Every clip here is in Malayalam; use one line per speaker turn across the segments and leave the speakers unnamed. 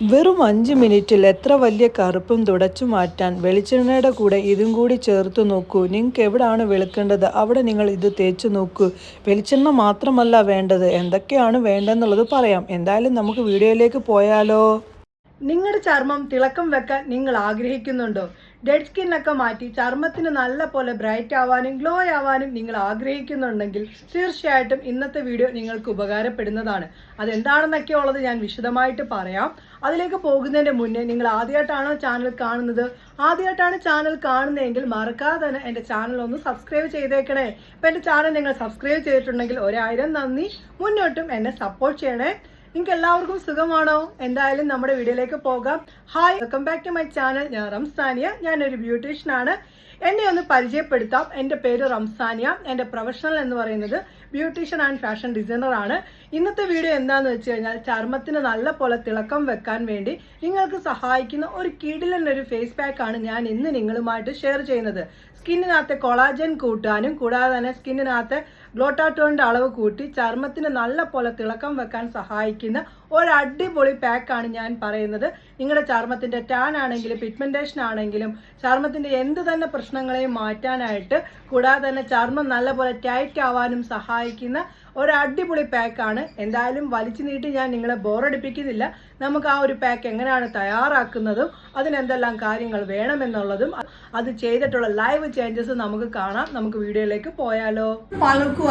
വെറും അഞ്ച് മിനിറ്റിൽ എത്ര വലിയ കറുപ്പും തുടച്ചു മാറ്റാൻ വെളിച്ചെണ്ണയുടെ കൂടെ ഇതും കൂടി ചേർത്ത് നോക്കൂ. നിങ്ങൾക്ക് എവിടെയാണ് വെളുക്കേണ്ടത്? അവിടെ നിങ്ങൾ ഇത് തേച്ച് നോക്കൂ. വെളിച്ചെണ്ണ മാത്രമല്ല വേണ്ടത്. എന്തൊക്കെയാണ് വേണ്ടതെന്നുള്ളത് പറയാം. എന്തായാലും നമുക്ക് വീഡിയോയിലേക്ക് പോയാലോ.
നിങ്ങളുടെ ചർമ്മം തിളക്കം വെക്കാൻ നിങ്ങൾ ആഗ്രഹിക്കുന്നുണ്ടോ? ഡെഡ് സ്കിൻ ഒക്കെ മാറ്റി ചർമ്മത്തിന് നല്ല പോലെ ബ്രൈറ്റ് ആവാനും ഗ്ലോ ആവാനും നിങ്ങൾ ആഗ്രഹിക്കുന്നുണ്ടെങ്കിൽ തീർച്ചയായിട്ടും ഇന്നത്തെ വീഡിയോ നിങ്ങൾക്ക് ഉപകാരപ്പെടുന്നതാണ്. അതെന്താണെന്നൊക്കെ ഉള്ളത് ഞാൻ വിശദമായിട്ട് പറയാം. അതിലേക്ക് പോകുന്നതിന്റെ മുന്നേ നിങ്ങൾ ആദ്യമായിട്ടാണോ ചാനൽ കാണുന്നത്? ആദ്യമായിട്ടാണ് ചാനൽ കാണുന്നതെങ്കിൽ മറക്കാതെ തന്നെ എന്റെ ചാനൽ ഒന്ന് സബ്സ്ക്രൈബ് ചെയ്തേക്കണേ. ഇപ്പം എന്റെ ചാനൽ നിങ്ങൾ സബ്സ്ക്രൈബ് ചെയ്തിട്ടുണ്ടെങ്കിൽ ഒരായിരം നന്ദി. മുന്നോട്ടും എന്നെ സപ്പോർട്ട് ചെയ്യണേ. നിങ്ങൾക്ക് എല്ലാവർക്കും സുഖമാണോ? എന്തായാലും നമ്മുടെ വീഡിയോയിലേക്ക് പോകാം. Hi welcome back to my channel ഞാൻ റംസാനിയ. ഞാനൊരു ബ്യൂട്ടീഷ്യൻ ആണ്. എന്നെ ഒന്ന് പരിചയപ്പെടുത്താം. എന്റെ പേര് റംസാനിയ. എന്റെ പ്രൊഫഷണൽ എന്ന് പറയുന്നത് ബ്യൂട്ടീഷ്യൻ ആൻഡ് ഫാഷൻ ഡിസൈനർ ആണ്. ഇന്നത്തെ വീഡിയോ എന്താണെന്ന് വെച്ച് കഴിഞ്ഞാൽ ചർമ്മത്തിന് നല്ല പോലെ തിളക്കം വെക്കാൻ വേണ്ടി നിങ്ങൾക്ക് സഹായിക്കുന്ന ഒരു കിടിലൊരു ഫേസ് പാക്ക് ആണ് ഞാൻ ഇന്ന് നിങ്ങളുമായിട്ട് ഷെയർ ചെയ്യുന്നത്. സ്കിന്നിനകത്തെ കൊളാജൻ കൂട്ടാനും കൂടാതെ തന്നെ സ്കിന്നിനകത്തെ ഗ്ലോട്ടാട്ടോണിന്റെ അളവ് കൂട്ടി ചർമ്മത്തിന് നല്ല പോലെ തിളക്കം വെക്കാൻ സഹായിക്കുന്ന ഒരു അടിപൊളി പാക്കാണ് ഞാൻ പറയുന്നത്. നിങ്ങളുടെ ചർമ്മത്തിന്റെ ടാൻ ആണെങ്കിലും പിഗ്മെന്റേഷൻ ആണെങ്കിലും ചർമ്മത്തിന്റെ എന്ത് തന്നെ പ്രശ്നങ്ങളെയും മാറ്റാനായിട്ട് കൂടാതെ തന്നെ ചർമ്മം നല്ലപോലെ ടൈറ്റ് ആവാനും സഹായിക്കുന്ന ഒരു അടിപൊളി പാക്കാണ് എന്തായാലും വലിച്ചു നീട്ടി ഞാൻ നിങ്ങളെ ബോറടിപ്പിക്കുന്നില്ല നമുക്ക് ആ ഒരു പാക്ക് എങ്ങനെയാണ് തയ്യാറാക്കുന്നതും അതിനെന്തെല്ലാം കാര്യങ്ങൾ വേണമെന്നുള്ളതും അത് ചെയ്തിട്ടുള്ള ലൈവ് ചേഞ്ചസ് നമുക്ക് കാണാം. നമുക്ക് വീഡിയോയിലേക്ക് പോയാലോ.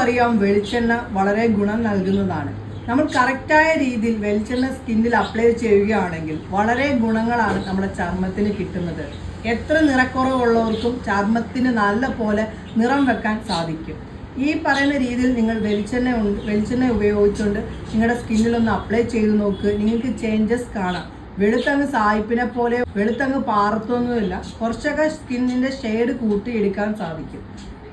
അറിയാം വെളിച്ചെണ്ണ വളരെ ഗുണം നൽകുന്നതാണ്. നമ്മൾ കറക്റ്റായ രീതിയിൽ വെളിച്ചെണ്ണ സ്കിന്നിൽ അപ്ലൈ ചെയ്യുകയാണെങ്കിൽ വളരെ ഗുണങ്ങളാണ് നമ്മുടെ ചർമ്മത്തിന് കിട്ടുന്നത്. എത്ര നിറക്കുറവുള്ളവർക്കും ചർമ്മത്തിന് നല്ല പോലെ നിറം വെക്കാൻ സാധിക്കും. ഈ പറയുന്ന രീതിയിൽ നിങ്ങൾ വെളിച്ചെണ്ണ വെളിച്ചെണ്ണ ഉപയോഗിച്ചുകൊണ്ട് നിങ്ങളുടെ സ്കിന്നിലൊന്ന് അപ്ലൈ ചെയ്ത് നോക്ക്. നിങ്ങൾക്ക് ചേഞ്ചസ് കാണാം. വെളുത്തങ്ങ് സായിപ്പിനെ പോലെ വെളുത്തങ്ങ് പാറത്തൊന്നുമില്ല കുറച്ചൊക്കെ സ്കിന്നിന്റെ ഷെയ്ഡ് കൂട്ടിയെടുക്കാൻ സാധിക്കും.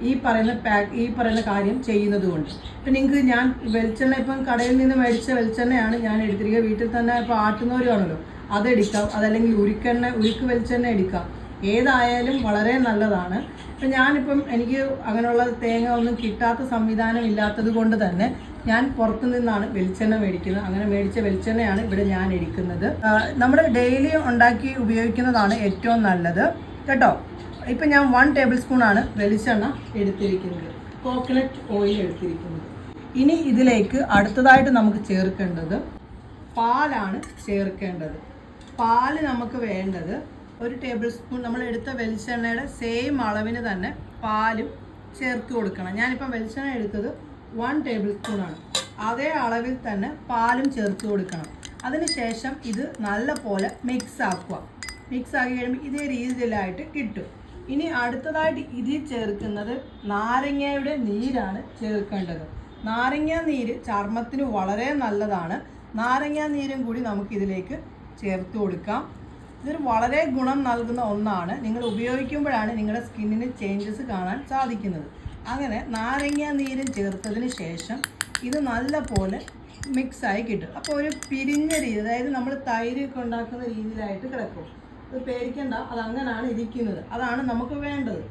ഈ പറയുന്ന പാക്ക് ഈ പറയുന്ന കാര്യം ചെയ്യുന്നത് കൊണ്ട് ഇപ്പം നിങ്ങൾക്ക് ഞാൻ വെളിച്ചെണ്ണ ഇപ്പം കടയിൽ നിന്ന് മേടിച്ച വെളിച്ചെണ്ണയാണ് ഞാൻ എടുത്തിരിക്കുക വീട്ടിൽ തന്നെ ഇപ്പോൾ ആട്ടുന്നവരുമാണല്ലോ. അതെടുക്കാം അതല്ലെങ്കിൽ ഉരുക്കെണ്ണ ഉരുക്ക് വെളിച്ചെണ്ണ എടുക്കാം. ഏതായാലും വളരെ നല്ലതാണ്. ഇപ്പം ഞാനിപ്പം എനിക്ക് അങ്ങനെയുള്ള തേങ്ങ ഒന്നും കിട്ടാത്ത സംവിധാനം ഇല്ലാത്തത് കൊണ്ട് തന്നെ ഞാൻ പുറത്തു നിന്നാണ് വെളിച്ചെണ്ണ മേടിക്കുന്നത്. അങ്ങനെ മേടിച്ച വെളിച്ചെണ്ണയാണ് ഇവിടെ ഞാൻ എടുക്കുന്നത്. നമ്മുടെ ഡെയിലി ഉണ്ടാക്കി ഉപയോഗിക്കുന്നതാണ് ഏറ്റവും നല്ലത്. കേട്ടോ? ഇപ്പം ഞാൻ വൺ ടേബിൾ സ്പൂൺ ആണ് വെളിച്ചെണ്ണ എടുത്തിരിക്കുന്നത്. കോക്കനട്ട് ഓയിൽ എടുത്തിരിക്കുന്നത്. ഇനി ഇതിലേക്ക് അടുത്തതായിട്ട് നമുക്ക് ചേർക്കേണ്ടത് പാലാണ് ചേർക്കേണ്ടത്. പാൽ നമുക്ക് വേണ്ടത് ഒരു ടേബിൾ സ്പൂൺ നമ്മൾ എടുത്ത വെളിച്ചെണ്ണയുടെ സെയിം അളവിന് തന്നെ പാലും ചേർത്ത് കൊടുക്കണം. ഞാനിപ്പം വെളിച്ചെണ്ണ എടുത്തത് വൺ ടേബിൾ സ്പൂൺ ആണ്. അതേ അളവിൽ തന്നെ പാലും ചേർത്ത് കൊടുക്കണം. അതിനുശേഷം ഇത് നല്ല പോലെ മിക്സ് ആക്കുക. മിക്സ് ആക്കി കഴിയുമ്പോൾ ഇതേ രീതിയിലായിട്ട് കിട്ടും. ഇനി അടുത്തതായിട്ട് ഇതിൽ ചേർക്കുന്നത് നാരങ്ങയുടെ നീരാണ് ചേർക്കേണ്ടത്. നാരങ്ങ നീര് ചർമ്മത്തിന് വളരെ നല്ലതാണ്. നാരങ്ങ നീരും കൂടി നമുക്ക് ഇതിലേക്ക് ചേർത്ത് കൊടുക്കാം. ഇതൊരു വളരെ ഗുണം നൽകുന്ന ഒന്നാണ്. നിങ്ങൾ ഉപയോഗിക്കുമ്പോഴാണ് നിങ്ങളുടെ സ്കിന്നിന് ചേഞ്ചസ് കാണാൻ സാധിക്കുന്നത്. അങ്ങനെ നാരങ്ങ നീരും ചേർത്തതിന് ശേഷം ഇത് നല്ല പോലെ മിക്സായി കിട്ടും. അപ്പോൾ ഒരു പിരിഞ്ഞ രീതി അതായത് നമ്മൾ തൈരൊക്കെ ഉണ്ടാക്കുന്ന രീതിയിലായിട്ട് കിടക്കും. അത് പേടിക്കണ്ട. അത് അങ്ങനെയാണ് ഇരിക്കുന്നത്. അതാണ് നമുക്ക് വേണ്ടത്.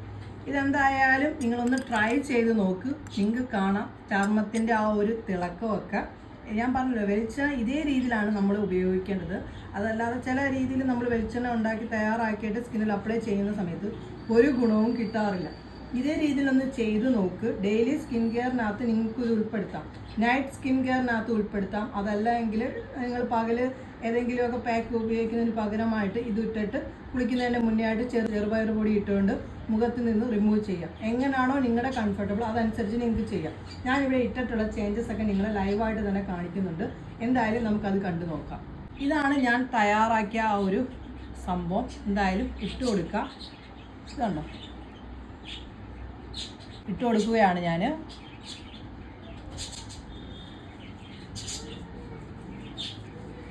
ഇതെന്തായാലും നിങ്ങളൊന്ന് ട്രൈ ചെയ്ത് നോക്ക്. നിങ്ങൾക്ക് കാണാം. ചർമ്മത്തിന്റെ ആ ഒരു തിളക്കമൊക്കെ. ഞാൻ പറഞ്ഞല്ലോ വെളിച്ചെണ്ണ ഇതേ രീതിയിലാണ് നമ്മൾ ഉപയോഗിക്കേണ്ടത്. അതല്ലാതെ ചില രീതിയിൽ നമ്മൾ വെളിച്ചെണ്ണ ഉണ്ടാക്കി തയ്യാറാക്കിയിട്ട് സ്കിന്നിൽ അപ്ലൈ ചെയ്യുന്ന സമയത്ത് ഒരു ഗുണവും കിട്ടാറില്ല. ഇതേ രീതിയിലൊന്ന് ചെയ്ത് നോക്ക്. ഡെയിലി സ്കിൻ കെയറിനകത്ത് നിങ്ങൾക്ക് ഇത് ഉൾപ്പെടുത്താം. നൈറ്റ് സ്കിൻ കെയറിനകത്ത് ഉൾപ്പെടുത്താം. അതല്ല എങ്കിൽ നിങ്ങൾ പകൽ ഏതെങ്കിലുമൊക്കെ പാക്ക് ഉപയോഗിക്കുന്നതിന് പകരമായിട്ട് ഇത് ഇട്ടിട്ട് കുളിക്കുന്നതിന് മുന്നേ ആയിട്ട് ചെറു ചെറുപയർ പൊടി ഇട്ടുകൊണ്ട് മുഖത്ത് നിന്ന് റിമൂവ് ചെയ്യാം. എങ്ങനെയാണോ നിങ്ങളുടെ കംഫർട്ടബിൾ അതനുസരിച്ച് നിങ്ങൾക്ക് ചെയ്യാം. ഞാനിവിടെ ഇട്ടിട്ടുള്ള ചേഞ്ചസ് ഒക്കെ നിങ്ങളെ ലൈവായിട്ട് തന്നെ കാണിക്കുന്നുണ്ട്. എന്തായാലും നമുക്കത് കണ്ടു നോക്കാം. ഇതാണ് ഞാൻ തയ്യാറാക്കിയ ആ ഒരു സംഭവം. എന്തായാലും ഇട്ട് കൊടുക്കാം. ഇതുണ്ടോ? ഇട്ട് കൊടുക്കുകയാണ് ഞാൻ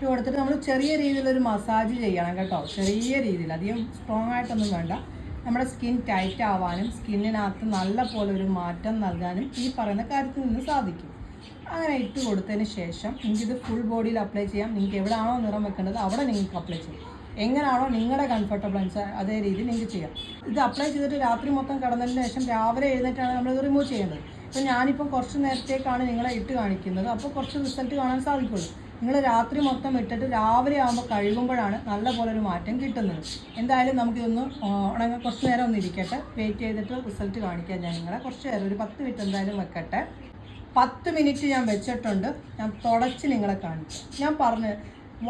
ഇട്ട് കൊടുത്തിട്ട് നമ്മൾ ചെറിയ രീതിയിലൊരു മസാജ് ചെയ്യണം കേട്ടോ. ചെറിയ രീതിയിൽ. അധികം സ്ട്രോങ് ആയിട്ടൊന്നും വേണ്ട. നമ്മുടെ സ്കിൻ ടൈറ്റ് ആവാനും സ്കിന്നിനകത്ത് നല്ല പോലെ ഒരു മാറ്റം നൽകാനും ഈ പറയുന്ന കാര്യത്തിൽ നിന്ന് സാധിക്കും. അങ്ങനെ ഇട്ട് കൊടുത്തതിന് ശേഷം നിങ്ങൾക്ക് ഇത് ഫുൾ ബോഡിയിൽ അപ്ലൈ ചെയ്യാം. നിങ്ങൾക്ക് എവിടെയാണോ നിറം വെക്കേണ്ടത് അവിടെ നിങ്ങൾക്ക് അപ്ലൈ ചെയ്യാം. എങ്ങനെയാണോ നിങ്ങളുടെ കംഫർട്ടബിൾ അനുസരിച്ച് അതേ രീതിയിൽ നിങ്ങൾക്ക് ചെയ്യാം. ഇത് അപ്ലൈ ചെയ്തിട്ട് രാത്രി മൊത്തം കിടന്നതിന് ശേഷം രാവിലെ എഴുന്നേറ്റാണ് നമ്മളിത് റിമൂവ് ചെയ്യേണ്ടത്. അപ്പോൾ ഞാനിപ്പം കുറച്ച് നേരത്തേക്കാണ് നിങ്ങളെ ഇട്ട് കാണിക്കുന്നത്. അപ്പോൾ കുറച്ച് റിസൾട്ട് കാണാൻ സാധിക്കുള്ളൂ. നിങ്ങൾ രാത്രി മൊത്തം ഇട്ടിട്ട് രാവിലെ ആകുമ്പോൾ കഴുകുമ്പോഴാണ് നല്ല പോലെ ഒരു മാറ്റം കിട്ടുന്നത്. എന്തായാലും നമുക്കിതൊന്ന് ഉണങ്ങ കുറച്ച് നേരം ഒന്ന് ഇരിക്കട്ടെ. വെയിറ്റ് ചെയ്തിട്ട് റിസൾട്ട് കാണിക്കാം ഞാൻ നിങ്ങളെ. കുറച്ച് നേരം ഒരു പത്ത് മിനിറ്റ് എന്തായാലും വെക്കട്ടെ. പത്ത് മിനിറ്റ് ഞാൻ വെച്ചിട്ടുണ്ട്. ഞാൻ തുടച്ച് നിങ്ങളെ കാണിക്കാം. ഞാൻ പറഞ്ഞ്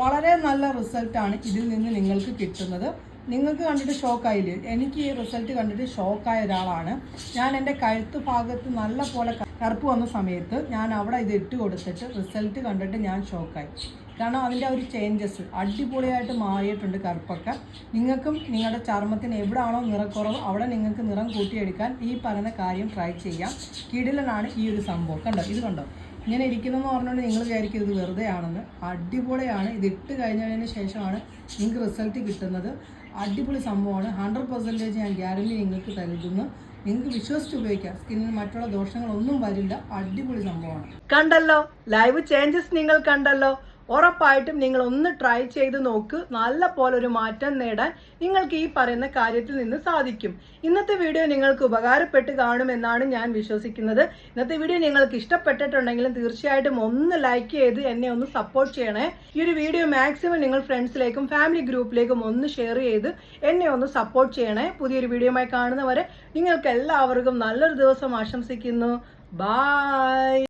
വളരെ നല്ല റിസൾട്ടാണ് ഇതിൽ നിന്ന് നിങ്ങൾക്ക് കിട്ടുന്നത്. നിങ്ങൾക്ക് കണ്ടിട്ട് ഷോക്കായില്ലേ? എനിക്ക് ഈ റിസൾട്ട് കണ്ടിട്ട് ഷോക്കായ ഒരാളാണ്. ഞാൻ എന്റെ കഴുത്ത് ഭാഗത്ത് നല്ല പോലെ കറുപ്പ് വന്ന സമയത്ത് ഞാൻ അവിടെ ഇത് ഇട്ട് കൊടുത്തിട്ട് റിസൾട്ട് കണ്ടിട്ട് ഞാൻ ഷോക്കായി. കാരണം അതിന്റെ ഒരു ചേഞ്ചസ് അടിപൊളിയായിട്ട് മാറിയിട്ടുണ്ട് കറുപ്പൊക്കെ. നിങ്ങൾക്കും നിങ്ങളുടെ ചർമ്മത്തിന് എവിടെയാണോ നിറക്കുറവ് അവിടെ നിങ്ങൾക്ക് നിറം കൂട്ടിയെടുക്കാൻ ഈ പറയുന്ന കാര്യം ട്രൈ ചെയ്യാം. കിടിലനാണ് ഈ ഒരു സംഭവം. കണ്ടോ? ഇത് കണ്ടോ? ഇങ്ങനെ ഇരിക്കുന്നതെന്ന് പറഞ്ഞുകൊണ്ട് നിങ്ങൾ വിചാരിക്കും ഇത് വെറുതെ ആണെന്ന് അടിപൊളിയാണ്. ഇത് ഇട്ട് കഴിഞ്ഞതിന് ശേഷമാണ് നിങ്ങൾക്ക് റിസൾട്ട് കിട്ടുന്നത്. അടിപൊളി സംഭവമാണ്. ഹൺഡ്രഡ് പെർസെന്റേജ് ഞാൻ ഗ്യാരണ്ടി നിങ്ങൾക്ക് തരുന്നു. നിങ്ങൾക്ക് വിശ്വസിച്ച് ഉപയോഗിക്കാം. സ്കിന്നിന് മറ്റുള്ള ദോഷങ്ങളൊന്നും വരില്ല. അടിപൊളി സംഭവമാണ്. കണ്ടല്ലോ? ലൈവ് ചേഞ്ചസ് നിങ്ങൾ കണ്ടല്ലോ? ഉറപ്പായിട്ടും നിങ്ങൾ ഒന്ന് ട്രൈ ചെയ്ത് നോക്ക്. നല്ല ഒരു മാറ്റം നേടാൻ നിങ്ങൾക്ക് ഈ പറയുന്ന കാര്യത്തിൽ നിന്ന് സാധിക്കും. ഇന്നത്തെ വീഡിയോ നിങ്ങൾക്ക് ഉപകാരപ്പെട്ട് കാണുമെന്നാണ് ഞാൻ വിശ്വസിക്കുന്നത്. ഇന്നത്തെ വീഡിയോ നിങ്ങൾക്ക് ഇഷ്ടപ്പെട്ടിട്ടുണ്ടെങ്കിലും തീർച്ചയായിട്ടും ഒന്ന് ലൈക്ക് ചെയ്ത് എന്നെ ഒന്ന് സപ്പോർട്ട് ചെയ്യണേ. ഈ ഒരു വീഡിയോ മാക്സിമം നിങ്ങൾ ഫ്രണ്ട്സിലേക്കും ഫാമിലി ഗ്രൂപ്പിലേക്കും ഒന്ന് ഷെയർ ചെയ്ത് എന്നെ ഒന്ന് സപ്പോർട്ട് ചെയ്യണേ. പുതിയൊരു വീഡിയോയുമായി കാണുന്നവരെ നിങ്ങൾക്ക് എല്ലാവർക്കും നല്ലൊരു ദിവസം ആശംസിക്കുന്നു. ബായ്